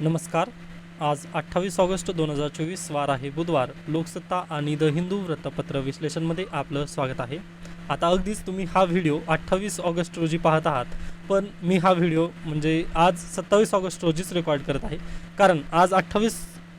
नमस्कार. आज अठ्ठावीस ऑगस्ट दोन हजार चोवीस वार आहे बुधवार. लोकसत्ता आणि द हिंदू वृत्तपत्र विश्लेषणमध्ये आपलं स्वागत आहे. आता अगदीच तुम्ही हा व्हिडिओ अठ्ठावीस ऑगस्ट रोजी पाहत आहात पण मी हा व्हिडिओ म्हणजे आज सत्तावीस ऑगस्ट रोजीच रेकॉर्ड करत आहे. कारण आज अठ्ठावीस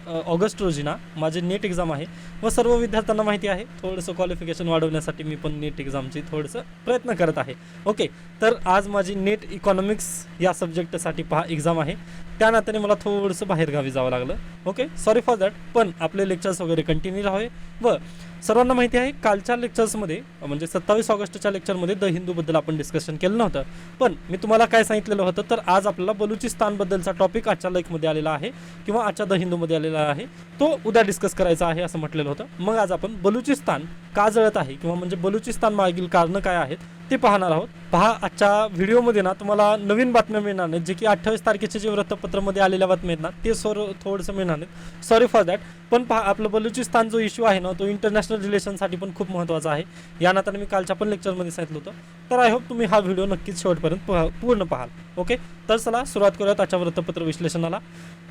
ऑगस्ट रोजी ना माझे नेट एक्झाम आहे. व सर्व विद्यार्थ्यांना माहिती आहे थोडंसं क्वालिफिकेशन वाढवण्यासाठी मी पण नेट एक्झामची थोडंसं प्रयत्न करत आहे. ओके तर आज माझी नेट इकॉनॉमिक्स या सब्जेक्टसाठी पहा एक्झाम आहे. त्या नात्याने मला थोडंसं बाहेरगावी जावं लागलं. ओके सॉरी फॉर दॅट पण आपले लेक्चर्स वगैरे कंटिन्यू राहावे. व सर्वांना माहिती आहे कालच्या लेक्चर्समध्ये म्हणजे सत्तावीस ऑगस्टच्या लेक्चरमध्ये द हिंदूबद्दल आपण डिस्कशन केलं नव्हतं. पण मी तुम्हाला काय सांगितलेलं होतं तर आज आपल्याला बलुचिस्तानबद्दलचा टॉपिक आजच्या लेखमध्ये आलेला आहे किंवा आजच्या द हिंदूमध्ये आलेला आहे. तो उद्या डिस्कस करायचा आहे असं म्हटलेलं होतं. मग आज आपण बलुचिस्तान का जळत आहे किंवा म्हणजे बलुचिस्तान मागील कारणं काय आहेत ते पाहणार आहोत. पहा आजच्या व्हिडिओमध्ये ना तुम्हाला नवीन बातम्या मिळणार नाहीत. जे की अठ्ठावीस तारखेचे जे वृत्तपत्रामध्ये आलेल्या बातम्या आहेत ना ते सोर थोडंसं मिळणार नाहीत. सॉरी फॉर दॅट पण पहा आपलं बलुचिस्तान जो इश्यू आहे ना तो इंटरनॅशनल रिलेशनसाठी पण खूप महत्त्वाचा आहे. या नात्याने मी कालच्या पण लेक्चरमध्ये सांगितलं होतं. तर आय होप तुम्ही हा व्हिडिओ नक्कीच शेवटपर्यंत पहा पूर्ण पाहाल. ओके तर चला सुरुवात करूयात आजच्या वृत्तपत्र विश्लेषणाला.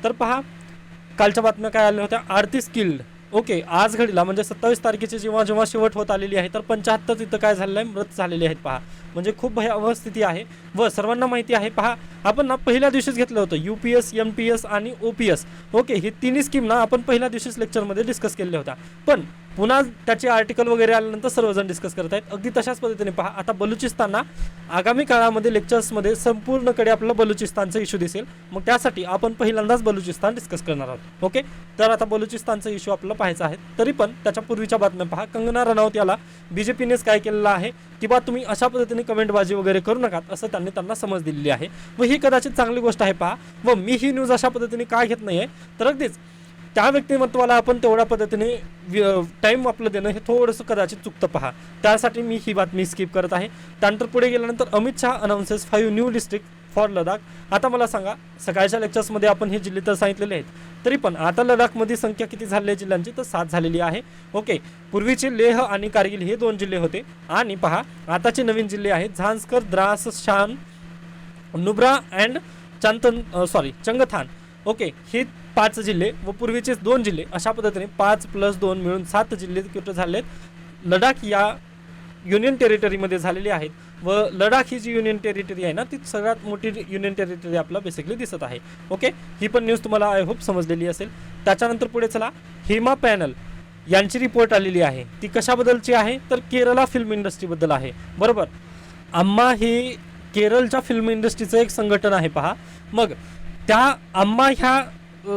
तर पहा कालच्या बातम्या काय आल्या होत्या? आरती स्किल्ड. ओके आज घडीला म्हणजे सत्तावीस तारखेची जेव्हा जेव्हा शेवट होत आलेली आहे तर पंच्याहत्तर तिथं काय झालेलं आहे? मृत झालेले आहेत पहा. म्हणजे खूप भयावह स्थिती आहे. व सर्वांना माहिती आहे पहा आपण ना पहिल्या दिवशीच घेतलं होतं U P S M P S आणि ओ पी एस ओके ही तिन्ही स्कीम ना आपण पहिल्या दिवशीच लेक्चरमध्ये डिस्कस केलेल्या होत्या. पण पुन्हा त्याचे आर्टिकल वगैरे आल्यानंतर सर्वजण डिस्कस करत आहेत. अगदी तशाच पद्धतीने पहा. आता बलुचिस्तानना आगामी काळामध्ये लेक्चर्समध्ये संपूर्णकडे आपलं बलुचिस्तानचा इश्यू दिसेल. मग त्यासाठी आपण पहिल्यांदाच बलुचिस्तान डिस्कस करणार आहोत. ओके तर आता बलुचिस्तानचा इश्यू आपल्याला पाहायचा आहे. तरी पण त्याच्या पूर्वीच्या बातम्या पहा. कंगना रनौत याला बी जे पीनेच काय केलेलं आहे? की बा तुम्ही अशा पद्धतीने कमेंटबाजी वगैरे करू नका असं त्यांनी त्यांना समज दिलेली आहे. व ही कदाचित चांगली गोष्ट आहे पहा. व मी ही न्यूज अशा पद्धतीने का घेत नाही आहे तर अगदीच त्या व्यक्तिमत्वाला आपण तेवढ्या पद्धतीने टाईम आपलं देणं हे थोडंसं कदाचित चुकतं पहा. त्यासाठी मी ही बातमी स्किप करत आहे. त्यानंतर पुढे गेल्यानंतर Amit Shah announces five new district for Ladakh आता मला सांगा सकाळच्या लेक्चर्समध्ये आपण हे जिल्हे तर सांगितलेले आहेत. तरी पण आता लडाखमध्ये संख्या किती झाली आहे जिल्ह्यांची? तर सात झालेली आहे. ओके पूर्वीचे लेह आणि कारगिल हे दोन जिल्हे होते. आणि पहा आताचे नवीन जिल्हे आहेत. Zanskar Dras Sham Nubra and Chantan sorry Changthang. Okay हे पाच जिल्हे व पूर्वीचे दोन जिल्हे अशा पद्धतीने पाच प्लस दोन मिळून सात जिल्हे कुठे झालेत. लडाख या युनियन टेरिटरीमध्ये झालेली आहेत व लडाख ही जी युनियन टेरिटरी आहे ना ती सगळ्यात मोठी युनियन टेरिटरी आपला बेसिकली दिसत आहे. ओके ही पण न्यूज तुम्हाला आय होप समजलेली असेल. त्याच्यानंतर पुढे चला. हेमा पॅनल यांची रिपोर्ट आलेली आहे. ती कशाबद्दलची आहे? तर केरला फिल्म इंडस्ट्रीबद्दल आहे. बरोबर? आम्हा ही केरळच्या फिल्म इंडस्ट्रीचं एक संघटन आहे पहा. मग त्या आम्हा ह्या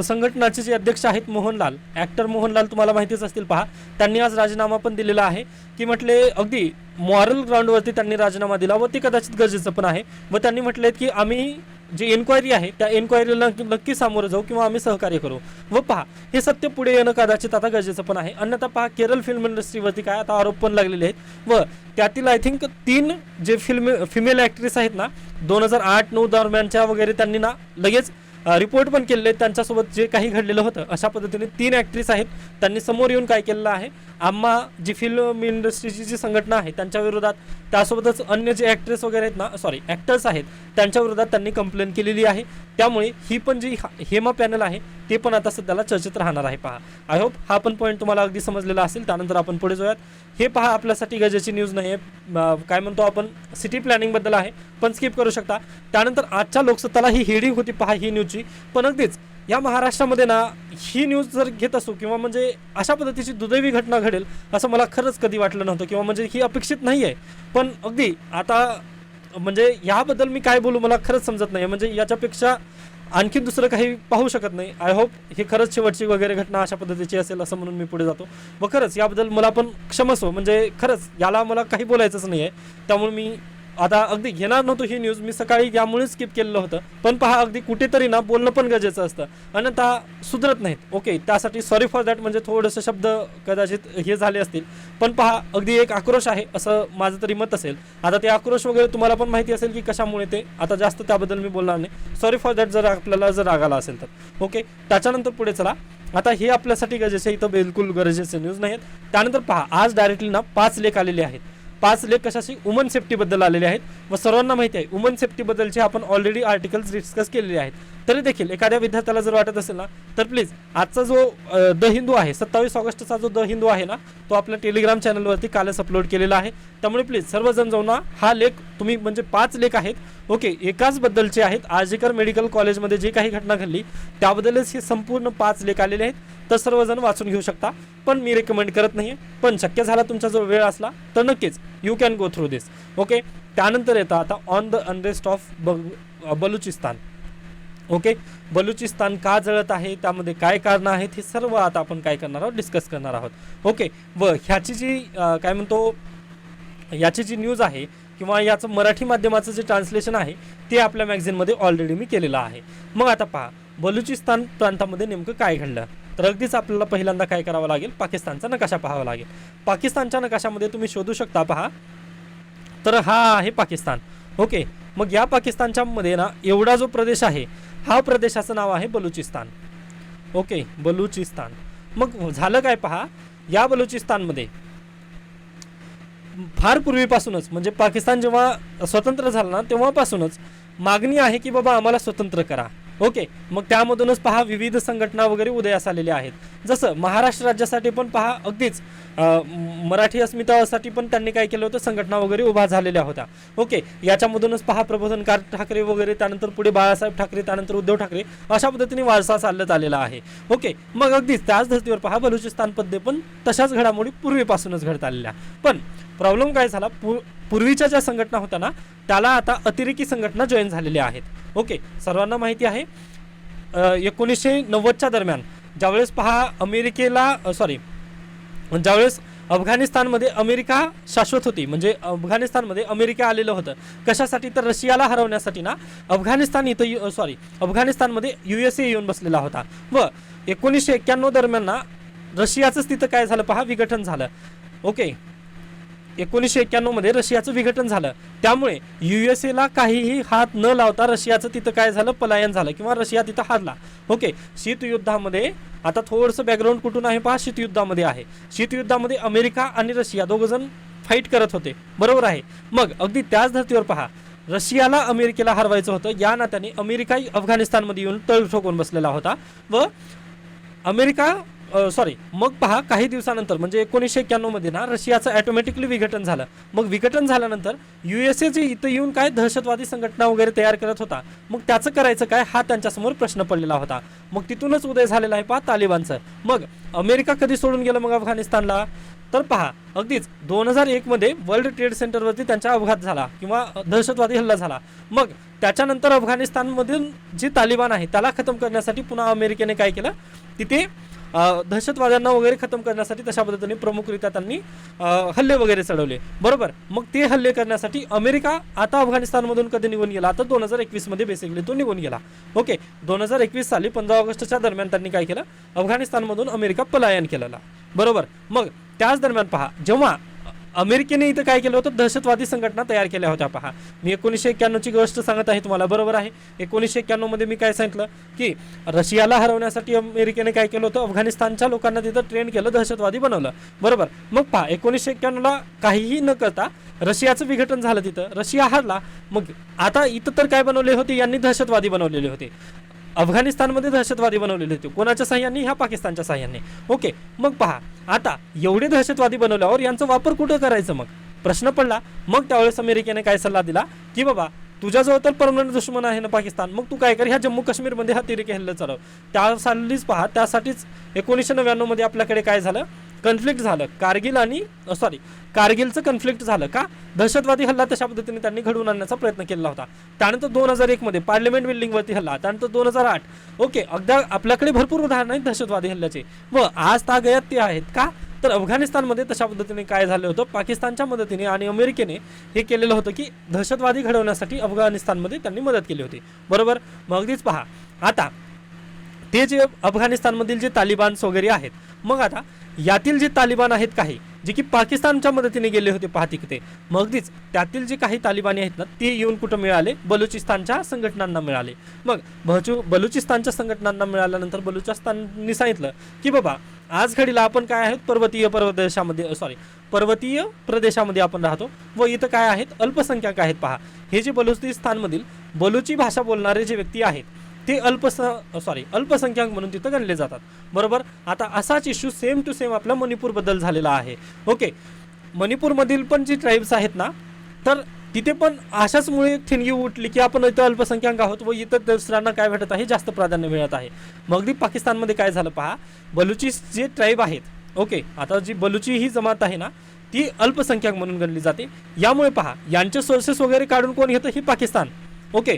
संघटनाचे जे अध्यक्ष आहेत मोहनलाल ॲक्टर मोहनलाल तुम्हाला माहितीच असतील पहा. त्यांनी आज राजीनामा पण दिलेला आहे. की म्हटले अगदी मॉरल ग्राउंडवरती त्यांनी राजीनामा दिला व ते कदाचित गरजेचं पण आहे. व त्यांनी म्हटले की आम्ही जी एन्क्वायरी आहे त्या एन्क्वायरीला नक्की सामोरं जाऊ किंवा आम्ही सहकार्य करू. व पहा हे सत्य पुढे येणं कदाचित आता गरजेचं पण आहे. अन्यथा पहा केरळ फिल्म इंडस्ट्रीवरती काय आता आरोप पण लागलेले आहेत. व त्यातील आय थिंक तीन जे फिल्म फिमेल ॲक्ट्रेस आहेत ना दोन हजार आठ नऊ दरम्यानच्या वगैरे त्यांनी ना लगेच रिपोर्ट पण केलेले आहेत. त्यांच्यासोबत जे काही घडलेलं होतं अशा पद्धतीने तीन ॲक्ट्रेस आहेत. त्यांनी समोर येऊन काय केलेलं आहे? आम्हा जी फिल्म इंडस्ट्रीची जी संघटना आहे त्यांच्या विरोधात त्यासोबतच अन्य जे ॲक्ट्रेस वगैरे आहेत ना सॉरी ॲक्टर्स आहेत त्यांच्या विरोधात त्यांनी कंप्लेंट केलेली आहे. त्यामुळे ही पण जी हेमा पॅनल आहे ते पण आता सध्याला चर्चेत राहणार आहे पहा. आय होप हा पण पॉईंट तुम्हाला अगदी समजलेला असेल. त्यानंतर आपण पुढे जाऊयात. हे पहा आपल्यासाठी गरजेची न्यूज नाही आहे काय म्हणतो आपण? सिटी प्लॅनिंगबद्दल आहे. पण स्किप करू शकता. त्यानंतर आजच्या लोकसत्ताला ही हेडिंग होती पहा ही न्यूजची पण अगदीच या महाराष्ट्रामध्ये ना ही न्यूज जर घेत असू किंवा म्हणजे अशा पद्धतीची दुदैवी घटना घडेल असं मला खरंच कधी वाटलं नव्हतं किंवा म्हणजे ही अपेक्षित नाही आहे पण अगदी आता म्हणजे याबद्दल मी काय बोलू मला खरंच समजत नाही म्हणजे याच्यापेक्षा आणखी दुसरं काही पाहू शकत नाही. आय होप ही खरंच शेवटची वगैरे घटना अशा पद्धतीची असेल असं म्हणून मी पुढे जातो. व खरंच याबद्दल मला पण क्षमस्व म्हणजे खरंच याला मला काही बोलायचंच नाही आहे त्यामुळे मी आता अगदी घेणार नव्हतो ही न्यूज मी सकाळी यामुळे स्किप केलेलं होतं. पण पहा अगदी कुठेतरी ना बोलणं पण गरजेचं असतं. अन्यथा सुधरत नाहीत. ओके त्यासाठी सॉरी फॉर दॅट म्हणजे थोडंसं शब्द कदाचित हे झाले असतील. पण पहा अगदी एक आक्रोश आहे असं माझं तरी मत असेल. आता ते आक्रोश वगैरे तुम्हाला पण माहिती असेल की कशामुळे ते. आता जास्त त्याबद्दल मी बोलणार नाही. सॉरी फॉर दॅट जर आपल्याला जर राग आला असेल तर. ओके त्याच्यानंतर पुढे चला. आता हे आपल्यासाठी गरजेचे आहे, इथं बिलकुल गरजेचे न्यूज नाही आहेत त्यानंतर पहा आज डायरेक्टली ना पाच लेख आलेले आहेत. पाच लेख कशाशी वुमन सेफ्टीबद्दल आलेले आहेत व सर्वांना माहिती आहे वुमन सेफ्टीबद्दलचे आपण ऑलरेडी आर्टिकल्स डिस्कस केलेले आहेत. तरी देखील एखाद्या विद्यार्थ्याला जर वाटत असेल ना तर प्लीज आजचा जो द हिंदू आहे सत्तावीस ऑगस्टचा जो द हिंदू आहे ना तो आपल्या टेलिग्राम चॅनलवरती कालच अपलोड केलेला आहे. त्यामुळे प्लीज सर्वजण जाऊन हा लेख तुम्ही म्हणजे पाच लेख आहेत ओके एकाच बद्दलचे आहेत. आजीकर मेडिकल कॉलेजमध्ये जी काही घटना घडली त्याबद्दलच हे संपूर्ण पाच लेख आलेले आहेत. तर सर्वजण वाचून घेऊ शकता. पण मी रेकमेंड करत नाही पण शक्य झाला तुमचा जो वेळ असला तर नक्कीच you can go through this okay त्यानंतर येतं आता on the unrest of Balochistan. Okay Balochistan का जळत आहे? त्यामध्ये काय कारणं आहेत? हे सर्व आता आपण काय करणार आहोत? डिस्कस करणार आहोत. ओके व ह्याची जी काय म्हणतो याची जी न्यूज आहे किंवा याचं मराठी माध्यमाचं जे ट्रान्सलेशन आहे ते आपल्या मॅगझिनमध्ये ऑलरेडी मी केलेलं आहे. मग आता पहा. बलुचिस्तान प्रांतामध्ये नेमकं काय घडलं? तर अगदीच आपल्याला पहिल्यांदा काय करावं लागेल? पाकिस्तानचा नकाशा पाहावा लागेल. पाकिस्तानच्या नकाशामध्ये तुम्ही शोधू शकता पहा. तर हा आहे पाकिस्तान. ओके. मग या पाकिस्तानच्या मध्ये ना एवढा जो प्रदेश आहे हा प्रदेशाचं नाव आहे बलुचिस्तान. ओके बलुचिस्तान. मग झालं काय पहा. या बलुचिस्तानमध्ये फार पूर्वीपासूनच म्हणजे पाकिस्तान जेव्हा स्वतंत्र झालं ना तेव्हापासूनच मागणी आहे की बाबा आम्हाला स्वतंत्र करा. ओके मग त्यामधूनच पहा विविध संघटना वगैरे उदयास आलेल्या आहेत. जसं महाराष्ट्र राज्यासाठी पण पहा अगदीच मराठी अस्मितासाठी पण त्यांनी काय केलं होतं संघटना वगैरे उभा झालेल्या होत्या. ओके याच्यामधूनच पहा प्रबोधनकार ठाकरे वगैरे त्यानंतर पुढे बाळासाहेब ठाकरे त्यानंतर उद्धव ठाकरे अशा पद्धतीने वारसा चालत आलेला आहे. ओके मग अगदीच त्याच धर्तीवर पहा बलुचिस्तान पण तशाच घडामोडी पूर्वीपासूनच घडत आलेल्या. पण प्रॉब्लेम काय झाला? पू पूर्वीच्या ज्या संघटना होत्या ना त्याला आता अतिरेकी संघटना जॉईन झालेल्या आहेत. ओके सर्वांना माहिती आहे एकोणीसशे नव्वदच्या दरम्यान ज्यावेळेस पहा अमेरिकेला सॉरी ज्यावेळेस अफगाणिस्तानमध्ये अमेरिका शाश्वत होती म्हणजे अफगाणिस्तानमध्ये अमेरिका आलेलं होतं कशासाठी तर रशियाला हरवण्यासाठी ना अफगाणिस्तान इथं सॉरी अफगाणिस्तानमध्ये यू एस ए येऊन बसलेला होता. व एकोणीसशे एक्क्याण्णव दरम्यान ना रशियाचंच तिथं काय झालं पहा विघटन झालं. ओके एकोणीसशे एक्क्याण्णवमध्ये रशियाचं विघटन झालं. त्यामुळे यू एस एला काहीही हात न लावता रशियाचं तिथं काय झालं? पलायन झालं किंवा रशिया तिथं हारला. ओके शीतयुद्धामध्ये आता थोडंसं बॅकग्राऊंड कुठून आहे पहा? शीतयुद्धामध्ये आहे. शीतयुद्धामध्ये अमेरिका आणि रशिया दोघंजण फाईट करत होते. बरोबर आहे. मग अगदी त्याच धर्तीवर पहा. रशियाला अमेरिकेला हरवायचं होतं. या नात्याने अमेरिकाही अफगाणिस्तानमध्ये येऊन तळ ठोकून बसलेला होता. व अमेरिका सॉरी मग पहा काही दिवसानंतर म्हणजे एकोणीसशे एक्क्याण्णवमध्ये ना रशियाचं ॲटोमॅटिकली विघटन झालं. मग विघटन झाल्यानंतर यू एस एचे इथं येऊन काय दहशतवादी संघटना वगैरे तयार करत होता? मग त्याचं करायचं काय? हा त्यांच्यासमोर प्रश्न पडलेला होता. मग तिथूनच उदय झालेला आहे पहा तालिबानचं. मग अमेरिका कधी सोडून गेलं मग अफगाणिस्तानला? तर पहा अगदीच दोन हजार एकमध्ये वर्ल्ड ट्रेड सेंटरवरती त्यांचा अपघात झाला किंवा दहशतवादी हल्ला झाला. मग त्याच्यानंतर अफगाणिस्तानमधील जे तालिबान आहे त्याला खतम करण्यासाठी पुन्हा अमेरिकेने काय केलं? तिथे दहशतवाद्यांना वगैरे खतम करण्यासाठी तशा पद्धतीने प्रमुखरित्या त्यांनी हल्ले वगैरे चढवले. बरोबर? मग ते हल्ले करण्यासाठी अमेरिका आता अफगाणिस्तानमधून कधी निघून गेला? आता दोन हजार एकवीसमध्ये बेसिकली तो निघून गेला. ओके दोन हजार एकवीस साली पंधरा ऑगस्टच्या दरम्यान त्यांनी काय केलं? अफगाणिस्तानमधून अमेरिका पलायन केलेला. बरोबर? मग त्याच दरम्यान पहा. जेव्हा अमेरिकेने इथं काय केलं होतं? दहशतवादी संघटना तयार केल्या होत्या. पहा मी एकोणीसशे एक्क्याण्णवची गोष्ट सांगत आहे तुम्हाला बरोबर आहे. एकोणीसशे एक्क्याण्णवमध्ये मी काय सांगितलं? की रशियाला हरवण्यासाठी अमेरिकेने काय केलं होतं? अफगाणिस्तानच्या लोकांना तिथं ट्रेन केलं दहशतवादी बनवलं. बरोबर. मग पहा एकोणीसशे एक्क्याण्णवला काहीही न करता रशियाचं विघटन झालं तिथं. रशिया हरला. मग आता इथं तर काय बनवले होते? यांनी दहशतवादी बनवलेले होते. अफगाणिस्तानमध्ये दहशतवादी बनवलेले होते. कोणाच्या साह्याने? ह्या पाकिस्तानच्या साह्याने. ओके मग पहा. आता एवढे दहशतवादी बनवल्यावर यांचा वापर कुठं करायचं मग? प्रश्न पडला. मग त्यावेळेस अमेरिकेने काय सल्ला दिला? की बाबा तुझ्याजवळ तर परमनंट दुश्मन आहे ना पाकिस्तान. मग तू काय कर? ह्या जम्मू काश्मीरमध्ये हा तिरिके हल्ले चालव. त्या सालीच पहा. त्यासाठीच एकोणीसशे नव्याण्णवमध्ये आपल्याकडे काय झालं? कन्फ्लिक्ट झालं. कारगिल आणि सॉरी कारगिलचं कन्फ्लिक्ट झालं का? दहशतवादी हल्ला तशा पद्धतीने त्यांनी घडवून आणण्याचा प्रयत्न केला होता. त्यानंतर दोन हजार एकमध्ये पार्लमेंट बिल्डिंगवरती हल्ला त्यानंतर दोन हजार आठ. ओके अगदा आपल्याकडे भरपूर उदाहरण आहेत दहशतवादी हल्ल्याचे. व आज तागयात ते आहेत का? तर अफगाणिस्तानमध्ये तशा पद्धतीने काय झालं होतं? पाकिस्तानच्या मदतीने आणि अमेरिकेने हे केलेलं होतं की दहशतवादी घडवण्यासाठी अफगाणिस्तानमध्ये त्यांनी मदत केली होती. बरोबर? मग अगदीच पहा. आता ते जे अफगाणिस्तानमधील जे तालिबान्स वगैरे आहेत मग आता यातील जे तालिबान आहेत काही जे की पाकिस्तानच्या मदतीने गेले होते पहा तिकडे मग त्यातील जे काही तालिबानी आहेत ना ते येऊन कुठं मिळाले? बलुचिस्तानच्या संघटनांना मिळाले. मग बहचू बलुचिस्तानच्या संघटनांना मिळाल्यानंतर बलुचिस्ताननी सांगितलं की बाबा आज घडीला आपण काय आहेत? पर्वतीय प्रदेशामध्ये सॉरी पर्वतीय प्रदेशामध्ये आपण राहतो व इथं काय आहेत? अल्पसंख्याक आहेत पहा. हे जे बलुचिस्तानमधील बलुची भाषा बोलणारे जे व्यक्ती आहेत ते अल्पस सॉरी अल्पसंख्याक म्हणून तिथं गणले जातात. बरोबर? आता असाच इश्यू सेम टू सेम आपला मणिपूरबद्दल झालेला आहे. ओके मणिपूरमधील पण जी ट्राईब्स आहेत ना तर तिथे पण अशाचमुळे थिणगी ठिणगी उठली की आपण इथं अल्पसंख्याक आहोत व इतर दुसऱ्यांना काय भेटत आहे? जास्त प्राधान्य मिळत आहे. मग ती पाकिस्तानमध्ये काय झालं पहा? बलुची जे ट्राईब आहेत ओके आता जी बलुची ही जमात आहे ना ती अल्पसंख्याक म्हणून गणली जाते. यामुळे पहा यांचे सोर्सेस वगैरे काढून कोण घेतं? ही पाकिस्तान. ओके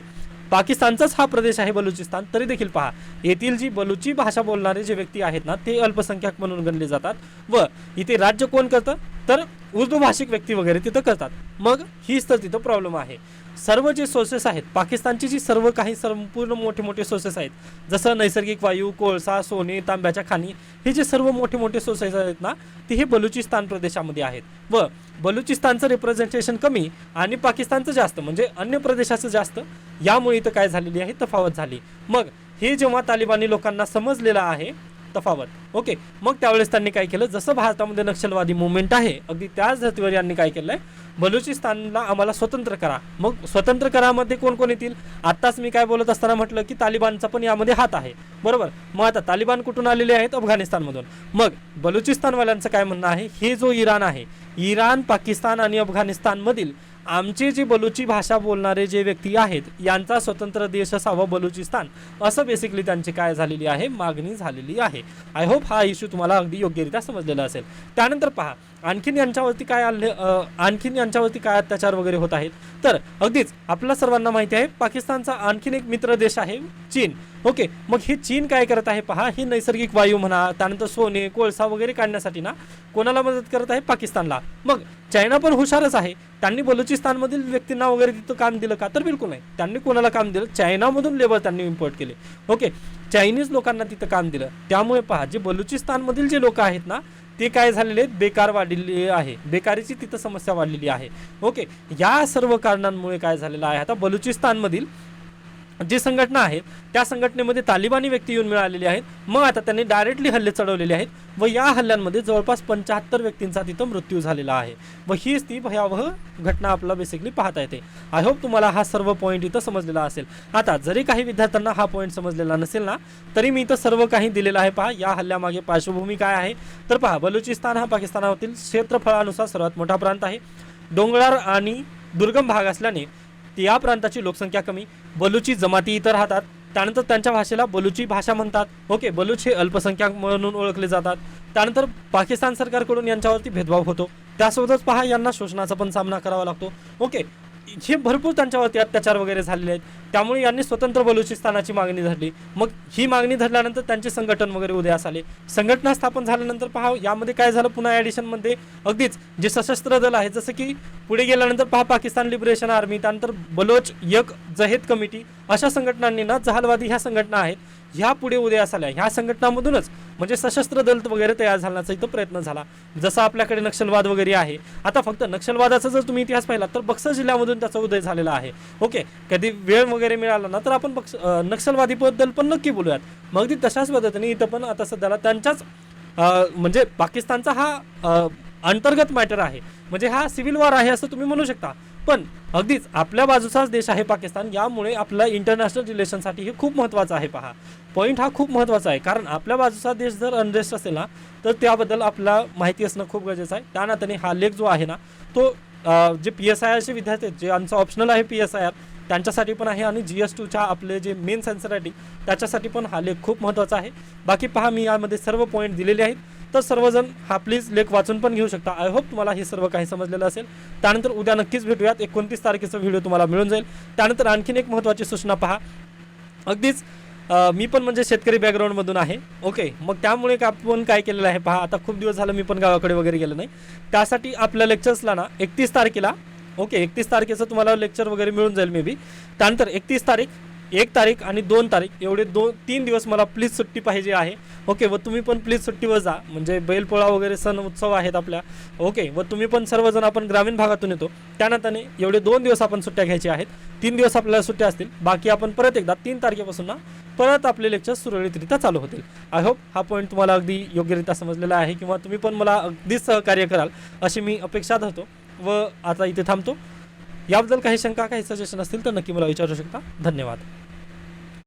पाकिस्तानचाच हा प्रदेश आहे बलुचिस्तान तरी देखील पहा येथील जी बलुची भाषा बोलणारे जे व्यक्ती आहेत ना ते अल्पसंख्याक म्हणून गणले जातात व इथे राज्य कोण करतं? तर उर्दू भाषिक व्यक्ती वगैरे तिथं करतात. मग हीच तर तिथं प्रॉब्लेम आहे. सर्व जे सोर्सेस आहेत पाकिस्तानची जी सर्व काही संपूर्ण मोठे मोठे सोर्सेस आहेत जसं नैसर्गिक वायू कोळसा सोने तांब्याच्या खाणी हे जे सर्व मोठे मोठे सोर्सेस आहेत ना ते हे बलुचिस्तान प्रदेशामध्ये आहेत. व बलुचिस्तानचं रिप्रेझेंटेशन कमी आणि पाकिस्तानचं जास्त म्हणजे अन्य प्रदेशाचं जास्त यामुळे इथं काय झालेली आहे? तफावत झाली. मग हे जेव्हा तालिबानी लोकांना समजलेलं आहे तफावत. ओके मग त्यावेळेस त्यांनी काय केलं? जसं भारतामध्ये नक्षलवादी मुवमेंट आहे अगदी त्याच धर्तीवर यांनी काय केलंय? बलुचिस्तानला आम्हाला स्वतंत्र करा. मग स्वतंत्र करामध्ये कोण कोण येतील? आत्ताच मी काय बोलत असताना म्हटलं की तालिबानचा पण यामध्ये हात आहे. बरोबर? मग आता तालिबान कुठून आलेले आहेत? अफगाणिस्तानमधून. मग बलुचिस्तानवाल्यांचं काय म्हणणं आहे? हे जो इराण आहे इराण पाकिस्तान आणि अफगाणिस्तानमधील आमची जी बलुची भाषा बोलणारे जे व्यक्ती आहेत यांचा स्वतंत्र देश असावा बलुचिस्तान. असं बेसिकली त्यांची काय झालेली आहे मागणी झालेली आहे. आय होप हा इश्यू तुम्हाला अगदी योग्यरित्या समजलेला असेल. त्यानंतर पहा आणखीन यांच्यावरती काय आले आणखीन यांच्यावरती काय अत्याचार वगैरे होत आहेत? तर अगदीच आपल्या सर्वांना माहिती आहे पाकिस्तानचा आणखीन एक मित्र देश आहे चीन. ओके मग हे चीन काय करत आहे पहा हे नैसर्गिक वायू म्हणा त्यानंतर सोने कोळसा वगैरे काढण्यासाठी ना कोणाला मदत करत आहे? पाकिस्तानला. मग चायना पण हुशारच आहे. त्यांनी बलुचिस्तानमधील व्यक्तींना वगैरे तिथं काम दिलं का? तर बिलकुल नाही. त्यांनी कोणाला काम दिलं? चायनामधून लेबर त्यांनी इम्पोर्ट केले. ओके चायनीज लोकांना तिथं काम दिलं. त्यामुळे पहा जे बलुचिस्तानमधील जे लोक आहेत ना ते काय झालेले आहेत? बेकार वाढलेली आहे. बेकारीची तिथं समस्या वाढलेली आहे. ओके या सर्व कारणांमुळे काय झालेलं आहे? आता बलुचिस्तानमधील जी संघटना आहे त्या संघटनेमध्ये तालिबानी व्यक्ती येऊन मिळालेली आहेत. मग आता त्यांनी डायरेक्टली हल्ले चढवलेले आहेत व या हल्ल्यांमध्ये जवळपास पंच्याहत्तर व्यक्तींचा तिथं मृत्यू झालेला आहे. व हीच ती भयावह घटना आपल्याला बेसिकली पाहता येते. आय होप तुम्हाला हा सर्व पॉईंट इथं समजलेला असेल. आता जरी काही विद्यार्थ्यांना हा पॉईंट समजलेला नसेल ना तरी मी इथं सर्व काही दिलेलं आहे पहा. या हल्ल्यामागे पार्श्वभूमी काय आहे? तर पहा बलुचिस्तान हा पाकिस्तानातील क्षेत्रफळानुसार सर्वात मोठा प्रांत आहे. डोंगराळ आणि दुर्गम भाग असल्याने या प्रांताची लोकसंख्या कमी बलुची जमाती इथं राहतात. त्यानंतर त्यांच्या भाषेला बलुची भाषा म्हणतात. ओके बलुच हे अल्पसंख्याक म्हणून ओळखले जातात. त्यानंतर पाकिस्तान सरकारकडून यांच्यावरती भेदभाव होतो. त्यासोबतच पहा यांना शोषणाचा पण सामना करावा लागतो. ओके हे भरपूर त्यांच्यावरती अत्याचार वगैरे झालेले आहेत. त्यामुळे यांनी स्वतंत्र बलुचिस्तानाची मागणी धरली. मग ही मागणी धरल्यानंतर त्यांचे संघटन वगैरे उदयास आले. संघटना स्थापन झाल्यानंतर पहा यामध्ये काय झालं? पुन्हा ॲडिशनमध्ये अगदीच जे सशस्त्र दल आहे जसं की पुढे गेल्यानंतर पहा पाकिस्तान लिबरेशन आर्मी त्यानंतर बलोच यक जहेद कमिटी अशा संघटनांनी ना जहालवादी ह्या संघटना आहेत ह्या पुढे उदयास आल्या ह्या संघटनामधूनच. म्हणजे सशस्त्र दल वगैरे तयार झाल्याचा इथं प्रयत्न झाला. जसा आपल्याकडे नक्षलवाद वगैरे आहे. आता फक्त नक्षलवादाचा जर तुम्ही इतिहास पाहिला तर बक्सर जिल्ह्यामधून त्याचा उदय झालेला आहे. ओके कधी वेळ वगैरे मिळाला ना तर आपण बक्स नक्षलवादीबद्दल पण नक्की बोलूयात. मग अगदी तशाच पद्धतीने इथं पण आता सध्याला त्यांच्याच म्हणजे पाकिस्तानचा हा अंतर्गत मॅटर आहे. म्हणजे हा सिव्हिल वॉर आहे असं तुम्ही म्हणू शकता. पण अगदीच आपल्या बाजूचाच देश आहे पाकिस्तान यामुळे आपल्या इंटरनॅशनल रिलेशनसाठी हे खूप महत्त्वाचं आहे पहा. पॉईंट हा खूप महत्त्वाचा आहे कारण आपल्या बाजूचा देश जर अनरेस्ट असेल ना तर त्याबद्दल आपला माहिती असणं खूप गरजेचं आहे. त्या नात्याने हा लेख जो आहे ना तो जे पी एस आय आरचे विद्यार्थी आहेत जे आमचं ऑप्शनल आहे पी एस आय आर त्यांच्यासाठी पण आहे आणि जी एस टूच्या आपले जे मेन सेन्सर रायटिंग त्याच्यासाठी पण हा लेख खूप महत्त्वाचा आहे. बाकी पहा मी यामध्ये सर्व पॉईंट दिलेले आहेत. तर सर्वजण हा प्लीज लेख वाचून पण घेऊ शकता. आय होप तुम्हाला हे सर्व काही समजलेलं असेल. त्यानंतर उद्या नक्कीच भेटूयात. एकोणतीस तारखेचा व्हिडिओ तुम्हाला मिळून जाईल. त्यानंतर आणखीन एक महत्त्वाची सूचना पहा. अगदीच मी पण म्हणजे शेतकरी बॅकग्राऊंडमधून आहे. ओके मग त्यामुळे का आपण काय केलेलं आहे पहा. आता खूप दिवस झालं मी पण गावाकडे वगैरे गेलो नाही. त्यासाठी आपल्या लेक्चर्सला ना एकतीस तारखेला ओके एकतीस तारखेचं तुम्हाला लेक्चर वगैरे मिळून जाईल मे बी त्यानंतर एकतीस तारीख एक तारीख आणि दोन तारीख एवढे दोन तीन दिवस मला प्लीज सुट्टी पाहिजे आहे. ओके व तुम्ही पण प्लीज सुट्टीवर जा. म्हणजे बैलपोळा वगैरे सण उत्सव आहेत आपल्या. ओके व तुम्ही पण सर्वजण आपण ग्रामीण भागातून येतो. त्यानंतर एवढे दोन दिवस आपण सुट्ट्या घ्यायच्या आहेत. तीन दिवस आपल्याला सुट्ट्या असतील. बाकी आपण परत एकदा तीन तारखेपासून ना परत आपले लेक्चर सुरळीतरित्या चालू होतील. आय होप हा पॉईंट तुम्हाला अगदी योग्यरित्या समजलेला आहे किंवा तुम्ही पण मला अगदीच सहकार्य कराल अशी मी अपेक्षा धरतो. व आता इथे थांबतो. याबद्दल काही शंका काही सजेशन असतील तर नक्की मला विचारू शकता. धन्यवाद.